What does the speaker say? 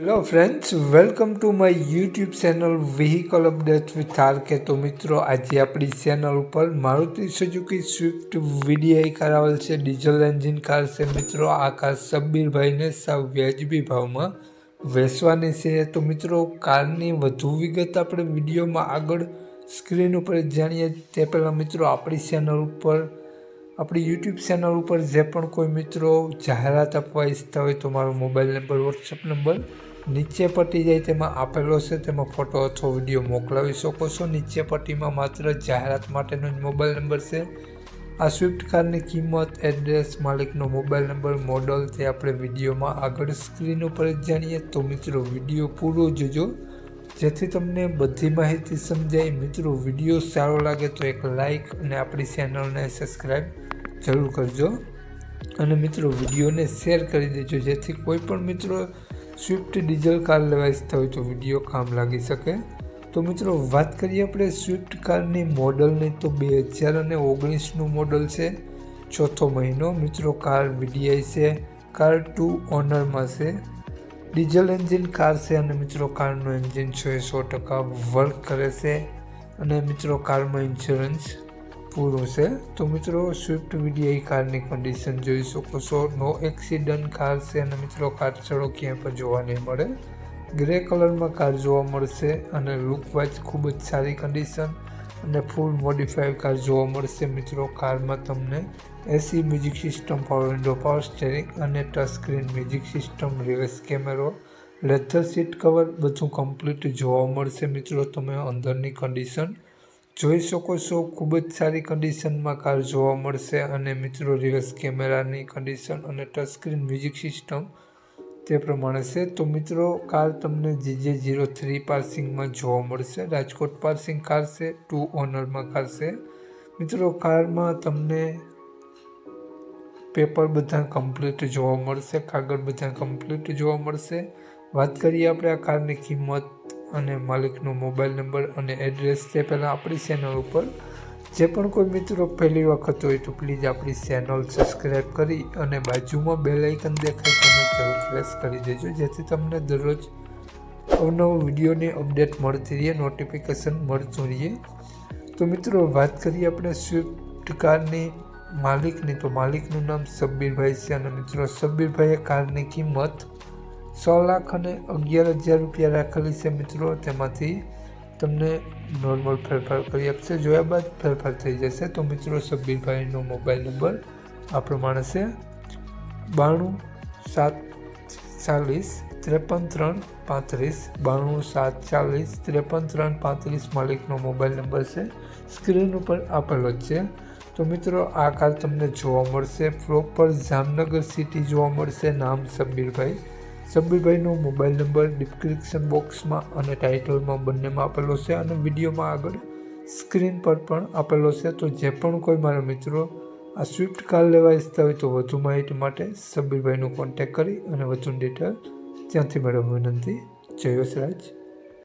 Hello friends welcome to my YouTube channel vehicle update with K તો મિત્રો, આજે આપણી ચેનલ ઉપર Maruti Suzuki Swift VDI car આવેલ છે ડીઝલ એન્જિન કાર છે. મિત્રો, આ કાર સબ્બીરભાઈને સાવ વ્યાજબી ભાવમાં વેચવાની છે. તો મિત્રો, કારની વધુ વિગત આપણે વિડીયોમાં આગળ સ્ક્રીન ઉપર જાણીએ. તે પહેલાં મિત્રો, આપણી ચેનલ ઉપર, આપણી યુટ્યુબ ચેનલ ઉપર જે પણ કોઈ મિત્રો જાહેરાત આપવા ઈચ્છતા હોય તો મારો મોબાઈલ નંબર વોટ્સઅપ નંબર નીચે પટ્ટી જાય તેમાં આપેલો છે, તેમાં ફોટો અથવા વીડિયો મોકલાવી શકો છો. નીચે પટ્ટીમાં માત્ર જાહેરાત માટેનો જ મોબાઈલ નંબર છે. આ સ્વિફ્ટ કારની કિંમત એડ્રેસ માલિકનો મોબાઈલ નંબર મોડલ તે આપણે વિડીયોમાં આગળ સ્ક્રીન ઉપર જ જાણીએ. તો મિત્રો, વીડિયો પૂરો જોજો. જેથી તમને બધી માહિતી સમજાય. મિત્રો, વીડિયો સારો લાગે તો એક લાઈક અને આપણી ચેનલને સબસ્ક્રાઈબ જરૂર કરજો. અને મિત્રો, વિડીયોને શેર કરી દેજો. જેથી કોઈ પણ મિત્રો સ્વિફ્ટ ડીઝલ કાર લેવા ઈચ્છતા હોય તો વીડિયો કામ લાગી શકે. તો મિત્રો, વાત કરીએ આપણે સ્વિફ્ટ કારની મોડલની. તો બે હજાર અને ઓગણીસનું મોડલ છે, ચોથો મહિનો. મિત્રો કાર વીડીઆઈ છે કાર ટુ ઓનરમાં છે. ડીઝલ એન્જિન કાર છે અને મિત્રો કારનું એન્જિન એ સો ટકા વર્ક કરે છે. અને મિત્રો કારમાં ઇન્સ્યોરન્સ પૂરું છે તો મિત્રો સ્વિફ્ટ વીડીઆઈ કારની કન્ડિશન જોઈ શકો છો. નો એક્સિડન્ટ કાર છે અને મિત્રો કાર ચડો ક્યાંય પણ જોવા નહીં મળે. ગ્રે કલરમાં કાર જોવા મળશે અને લુક વાઇઝ ખૂબ જ સારી કન્ડિશન અને ફૂલ મોડિફાઈડ કાર જોવા મળશે મિત્રો કારમાં તમને. AC music system power window power steering અને touch screen music system reverse કેમેરો લેધર સીટ કવર બધું કમ્પ્લીટ જોવા મળશે મિત્રો તમે અંદરની કન્ડિશન જોઈ શકો છો, ખૂબ જ સારી કન્ડિશનમાં કાર જોવા મળશે અને મિત્રો રિવર્સ કેમેરાની કન્ડિશન અને ટચ સ્ક્રીન મ્યુઝિક સિસ્ટમ તે પ્રમાણે છે. તો મિત્રો કાર તમને જીજે જીરો થ્રી પાર્સિંગમાં જોવા મળશે. રાજકોટ પાર્સિંગ કાર છે ટુ ઓનરમાં કાર છે. મિત્રો કારમાં તમને પેપર બધા કમ્પ્લીટ જોવા મળશે, કાગળ બધા કમ્પ્લીટ જોવા મળશે. વાત કરીએ આપણે આ કારની કિંમત અને માલિકનો મોબાઈલ નંબર અને એડ્રેસ તે પહેલાં આપણી ચેનલ ઉપર. જે પણ કોઈ મિત્રો પહેલી વખત હોય તો પ્લીઝ આપણી ચેનલ સબસ્ક્રાઈબ કરી અને બાજુમાં બે લાઇકન દેખાય તમે જરૂર પ્રેસ કરી દેજો, જેથી તમને દરરોજ અવનવો વિડીયોની અપડેટ મળતી રહીએ નોટિફિકેશન મળતું રહીએ. તો મિત્રો, વાત કરીએ આપણે સ્વિફ્ટ કારની માલિકની. તો માલિકનું નામ સબ્બીરભાઈ છે અને મિત્રો, સબ્બીરભાઈએ કારની કિંમત છ લાખ અને અગિયાર હજાર રૂપિયા રાખેલી છે મિત્રો. તેમાંથી તમને નોર્મલ ફેરફાર કરી આપશે. જોયા બાદ ફેરફાર થઈ જશે. તો મિત્રો, સબીરભાઈનો મોબાઈલ નંબર આ પ્રમાણે છે. બાણું સાત ચાલીસ ત્રેપન ત્રણ પાંત્રીસ. બાણું સાત ચાલીસ ત્રેપન ત્રણ પાંત્રીસ માલિકનો મોબાઈલ નંબર છે. સ્ક્રીન ઉપર આપેલો જ છે. તો મિત્રો, આ કાર તમને જોવા મળશે. પ્રોપર જામનગર સિટી જોવા મળશે. નામ સબ્બીરભાઈ સબ્બીરભાઈનો મોબાઈલ નંબર ડિસ્ક્રિપ્શન બોક્સમાં અને ટાઇટલમાં બંનેમાં આપેલો છે અને વિડીયોમાં આગળ સ્ક્રીન પર પણ આપેલો છે. તો જે પણ કોઈ મારા મિત્રો આ સ્વિફ્ટ કાર લેવા ઈચ્છતા હોય તો વધુ માહિતી માટે સબ્બીરભાઈનો કોન્ટેક કરી અને વધુ ડિટેલ ત્યાંથી મેળવવા વિનંતી. જય વસરાજ